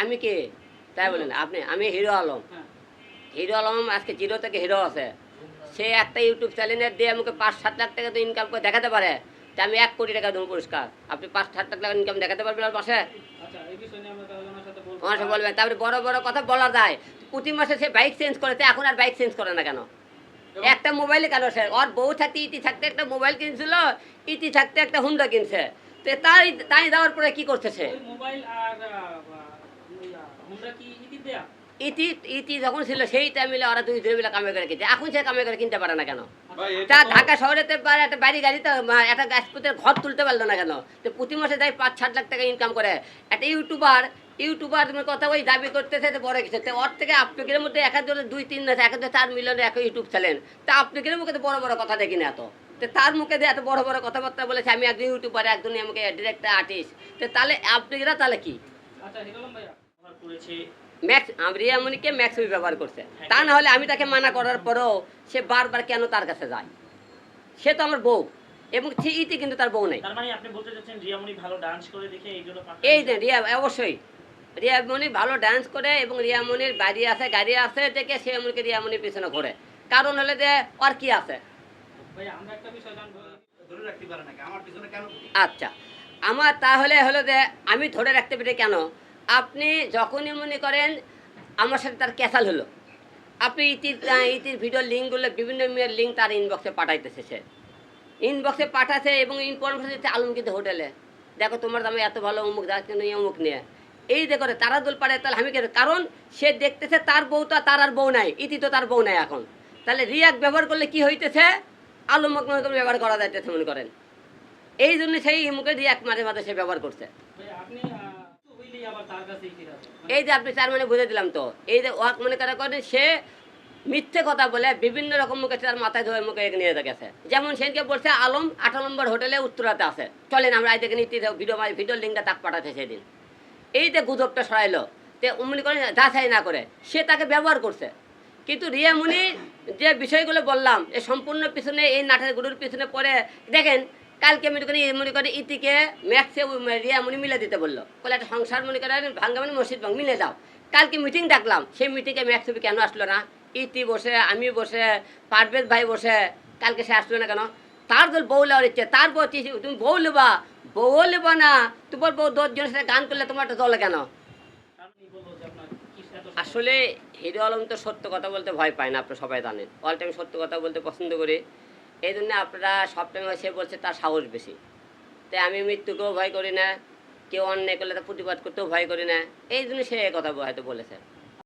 আমি কে? তাই বলেন আপনি আমি হিরো আলম। হ্যাঁ। হিরো আলম আজকে জিরো থেকে হিরো আছে। সে একটা ইউটিউব চ্যানেলের দিয়ে আমাকে পাঁচ সাত লাখ টাকা তো ইনকাম করে দেখাতে পারে। তা আমি এক কোটি টাকা দেবো পুরস্কার। আপনি পাঁচ সাত লাখ টাকা ইনকাম দেখাতে পারবেন আর মাসে আচ্ছা আমরা সাথে বলব। আমার সাথে বলবেন। তারপরে বড় বড় কথা বলা যায়। প্রতি মাসে সে বাইক চেঞ্জ করেছে এখন আর বাইক চেঞ্জ করে না কেন? একটা মোবাইলে কেন স্যার ওর বউ থাকতে ইতি থাকতে একটা মোবাইল কিনছিল ইতি থাকতে একটা হুন্ডা কিনছে। তো তাই তাই দেওয়ার পরে কি করতেছে? ওই মোবাইল আর আমরা কি ইতি দেয়া? ইতি ইতি যখন ছিল সেই টাইমে ওরা দুই দুই মিলে কামে করে কিনছে এখন সে কামে করে কিনতে পারে না কেন? তা তো- ঢাকা শহরেতে পারে একটা বাড়ি গাড়িতে মা- একটা গাছপুতের ঘর তুলতে পারল না কেন? তো প্রতি মাসে তাই পাঁচ সাত লাখ টাকা ইনকাম করে। একটা ইউটিউবার ইউটিউবার তোমার কথা ওই দাবি করতেছে তো বড় কিছু। তো ওর থেকে আপনাদের মধ্যে এক হাজার দুই তিন এক হাজার চার মিলিয়নের এক ইউটিউব চ্যানেল তা আপনাদের মুখে তো বড় বড় কথা দেখি না এত। তো তার মুখে দিয়ে এত বড় বড় কথাবার্তা বলেছে আমি একজন ইউটিউবার একজন আমাকে ডিরেক্টর আর্টিস্ট তো তাহলে আপনারা তাহলে কি? আচ্ছা ভাইয়া ব্যবহার করেছে। ম্যাক্স ব্যবহার করছে। তা না হলে আমি তাকে মানা করার পরেও সে বারবার কেন তার কাছে যায়? সে তো আমার বউ এবং ইতি কিন্তু তার বউ নেই। মানে এই যে রিয়া অবশ্যই। রিয়ামণি ভালো ডান্স করে এবং রিয়ামণির বাড়ি আছে গাড়ি আছে দেখে সে এমনকি রিয়ামণির পিছনে ঘোরে। কারণ হলে যে আর কি আছে? আচ্ছা আমার তাহলে হলো যে আমি ধরে রাখতে পারি কেন? আপনি যখনই মনে করেন আমার সাথে তার ক্যাসাল হলো আপনি ইতির ইতির ভিডিও লিঙ্কগুলো বিভিন্ন মেয়ের লিঙ্ক তার ইনবক্সে পাঠাইতেছে সে। ইনবক্সে পাঠাচ্ছে এবং ইনফরমেশন দিচ্ছে আলমগীর হোটেলে। দেখো তোমার দামে এত ভালো অমুক যাচ্ছে না অমুক নিয়ে। এই দেখো তারা দোল পাড়ে তাহলে আমি কেন? কারণ সে দেখতেছে তার বউ তো তার আর বউ নাই ইতি তো তার বউ নাই এখন। তাহলে রিয়াক ব্যবহার করলে কি হইতেছে? আলমক ব্যবহার করা যাইতেছে মনে করেন। এই জন্য সেই মুখে রিয়াক মাঝে মাঝে সে ব্যবহার করছে। মানে এই যে আপনি চার মানে বুঝে দিলাম তো এই যে ওয়াক মনে করা করেন সে মিথ্যে কথা বলে বিভিন্ন রকম মুখে তার মাথায় ধরে মুখে নিয়ে গেছে। যেমন সেদিনকে বলছে আলম আঠারো নম্বর হোটেলে উত্তরাতে আছে। চলেন আমরা আজ থেকে নিতে ভিডিও মারি ভিডিও লিঙ্কটা তাক পাঠাতে সেদিন। এই যে গুজবটা সরাইলো তে উমনি করে যাচাই না করে সে তাকে ব্যবহার করছে। কিন্তু রিয়া মুনি যে বিষয়গুলো বললাম এই সম্পূর্ণ পিছনে, এই নাটের গুরুর পিছনে পরে দেখেন, কালকে মনে করি মনে করে ইতিকে, ম্যাক্সে রিয়া মুনি মিলে দিতে বলল। বলে, একটা সংসার মনে করে ভাঙ্গা মানে মসজিদ ভাঙ, মিলে দাও কালকে মিটিং ডাকলাম সেই মিটিংয়ে ম্যাক্সবি কেন আসলো না? ইতি বসে, আমি বসে, পারভেজ ভাই বসে, কালকে সে আসলো না কেন? তার দল বউ লেওয়ার ইচ্ছে, তার বউ তুমি বউ লেবা? বউ লেবা না, তোমার বউ দশজনের সাথে গান করলে তোমার একটা দলে কেন? আসলে হিরো আলম তো সত্য কথা বলতে ভয় পায় না, আপনারা সবাই জানেন। অল টাইম সত্য কথা বলতে পছন্দ করি। এই জন্য আপনারা সব টাইম সে বলছে তার সাহস বেশি। তাই আমি মৃত্যুকেও ভয় করি না, কেউ অন্যায় করলে তার প্রতিবাদ করতেও ভয় করি না। এই জন্য সে কথা হয়তো বলেছে।